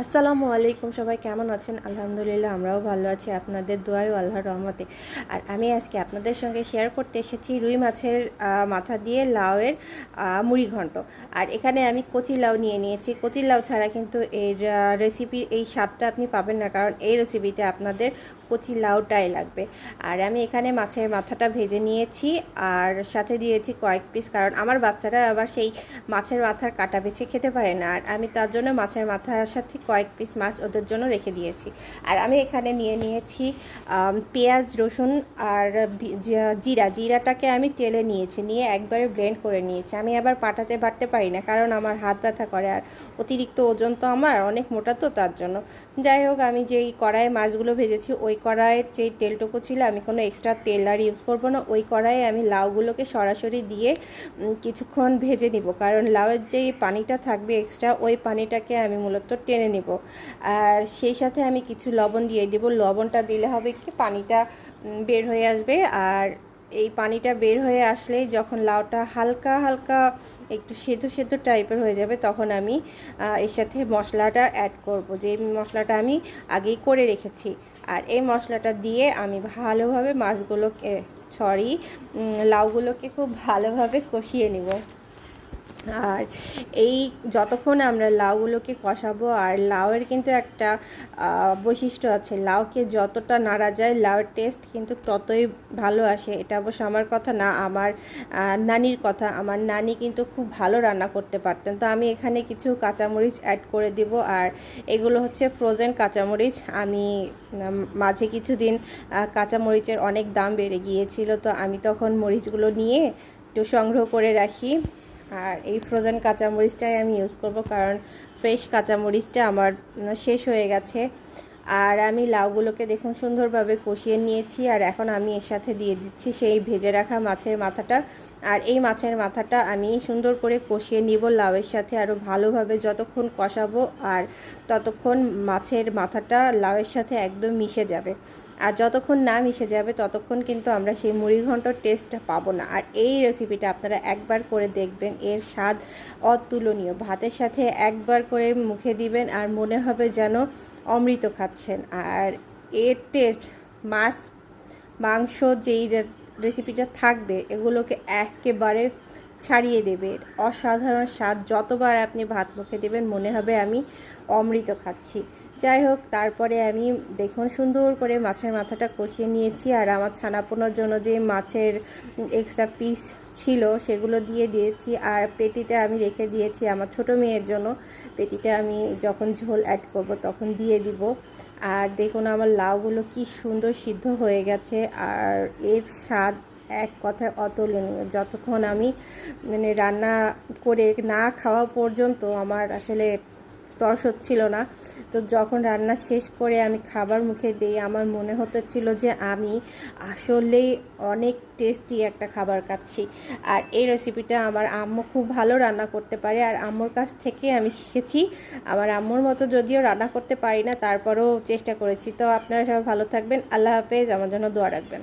আসসালামু আলাইকুম সবাই কেমন আছেন? আলহামদুলিল্লাহ আমরাও ভালো আছি। আপনাদের দোয়াই ও আল্লাহর রহমতে। আর আমি আজকে আপনাদের সঙ্গে শেয়ার করতে এসেছি রুই মাছের মাথা দিয়ে লাউয়ের আহ, মুড়ি ঘন্ট। আর এখানে আমি কচি লাউ নিয়ে নিয়েছি। কচি লাউ ছাড়া কিন্তু এর রেসিপির এই স্বাদটা আপনি পাবেন না কারণ এই রেসিপিতে আপনাদের কচি লাউটাই লাগবে। আর আমি এখানে মাছের মাথাটা ভেজে নিয়েছি আর সাথে দিয়েছি কয়েক পিস কারণ আমার বাচ্চারা আবার সেই মাছের মাথার কাটা বেছে খেতে পারে না। আর আমি তার জন্য মাছের মাথার সাথে কয়েক পিস মাছ ওদের জন্য রেখে দিয়েছি। আর আমি এখানে নিয়ে নিয়েছি পেঁয়াজ, রসুন আর জিরা। জিরাটাকে আমি তেলে নিয়েছি, নিয়ে একবারে ব্লেন্ড করে নিয়েছি। আমি আবার পাটাতে বাটতে পারি না, কারণ আমার হাত ব্যথা করে আর অতিরিক্ত ওজন তো আমার, অনেক মোটা তো তার জন্য। যাই হোক, আমি যেই কড়াইয়ে মাছগুলো ভেজেছি, ওই কড়াইয়ের যেই তেলটুকু ছিল, আমি কোনো এক্সট্রা তেল আর ইউজ করব না। ওই কড়াইয়ে আমি লাউগুলোকে সরাসরি দিয়ে কিছুক্ষণ ভেজে নিব। কারণ লাউয়ের যেই পানিটা থাকবে এক্সট্রা ওই পানিটাকে আমি মূলত টেনে নিব। আর সেই সাথে আমি কিছু লবণ দিয়ে দেব। লবণটা দিলে হবে কি, পানিটা বের হয়ে আসবে। আর এই পানিটা বের হয়ে আসলেই যখন লাউটা হালকা হালকা একটু সেদ্ধ সেদ্ধ টাইপের হয়ে যাবে, তখন আমি এর সাথে মশলাটা অ্যাড করব। যে মশলাটা আমি আগেই করে রেখেছি। আর এই মশলাটা দিয়ে আমি ভালোভাবে মাছগুলোকে সরি লাউগুলোকে খুব ভালোভাবে কষিয়ে নিব। আর এই যতক্ষণ আমরা লাউগুলোকে কষাবো, আর লাউয়ের কিন্তু একটা বৈশিষ্ট্য আছে। লাউকে যতটা নাড়া যায়, লাউয়ের টেস্ট কিন্তু ততই ভালো আসে। এটা অবশ্য আমার কথা না, আমার নানির কথা। আমার নানি কিন্তু খুব ভালো রান্না করতে পারতেন। তো আমি এখানে কিছু কাঁচামরিচ অ্যাড করে দিব, আর এগুলো হচ্ছে ফ্রোজেন কাঁচামরিচ। আমি মাঝে কিছুদিন কাঁচামরিচের অনেক দাম বেড়ে গিয়েছিল, তো আমি তখন মরিচগুলো নিয়ে একটু সংগ্রহ করে রাখি। আর এই ফ্রোজেন কাঁচামরিচটাই আমি ইউজ করব কারণ ফ্রেশ কাঁচামরিচটা আমার শেষ হয়ে গেছে। আর আমি লাউগুলোকে দেখুন সুন্দরভাবে কষিয়ে নিয়েছি আর এখন আমি এর সাথে দিয়ে দিচ্ছি সেই ভেজে রাখা মাছের মাথাটা। আর এই মাছের মাথাটা আমি সুন্দর করে কষিয়ে নিব লাউয়ের সাথে আরও ভালোভাবে যতক্ষণ কষাবো আর ততক্ষণ মাছের মাথাটা লাউয়ের সাথে একদম মিশে যাবে। আর যতক্ষণ না মিশে যাবে, ততক্ষণ কিন্তু আমরা সেই মুড়িঘণ্টর টেস্টটা পাবো না। আর এই রেসিপিটা আপনারা একবার করে দেখবেন, এর স্বাদ অতুলনীয়। ভাতের সাথে একবার করে মুখে দিবেন আর মনে হবে যেন অমৃত খাচ্ছেন। আর এর টেস্ট মাছ, মাংস যেই রেসিপিটা থাকবে, এগুলোকে একেবারে ছাড়িয়ে দেবে। অসাধারণ স্বাদ। যতবার আপনি ভাত মুখে দেবেন, মনে হবে আমি অমৃত খাচ্ছি। যাই হোক, তারপরে আমি দেখুন সুন্দর করে মাছের মাথাটা কষিয়ে নিয়েছি আর আমার ছানাপোনার জন্য যে মাছের এক্সট্রা পিস ছিল সেগুলো দিয়ে দিয়েছি আর পেটিটা আমি রেখে দিয়েছি আমার ছোট মেয়ের জন্য। পেটিটা আমি যখন ঝোল অ্যাড করব তখন দিয়ে দিব। আর দেখুন আমার লাউগুলো কি সুন্দর সিদ্ধ হয়ে গেছে আর এর স্বাদ এক কথায় অতুলনীয়। যতক্ষণ আমি মানে রান্না করে না খাওয়া পর্যন্ত আমার আসলে তর্স হচ্ছিল না। তো যখন রান্না শেষ করে আমি খাবার মুখে দিই, আমার মনে হতে ছিল যে আমি আসলেই অনেক টেস্টি একটা খাবার খাচ্ছি। আর এই রেসিপিটা আমার আম্মু খুব ভালো রান্না করতে পারে। আর আম্মুর কাছ থেকে আমি শিখেছি। আমার আম্মুর মতো যদিও রান্না করতে পারি না, তারপরেও চেষ্টা করেছি। তো আপনারা সবাই ভালো থাকবেন। আল্লাহ হাফেজ। আমার জন্য দোয়া রাখবেন।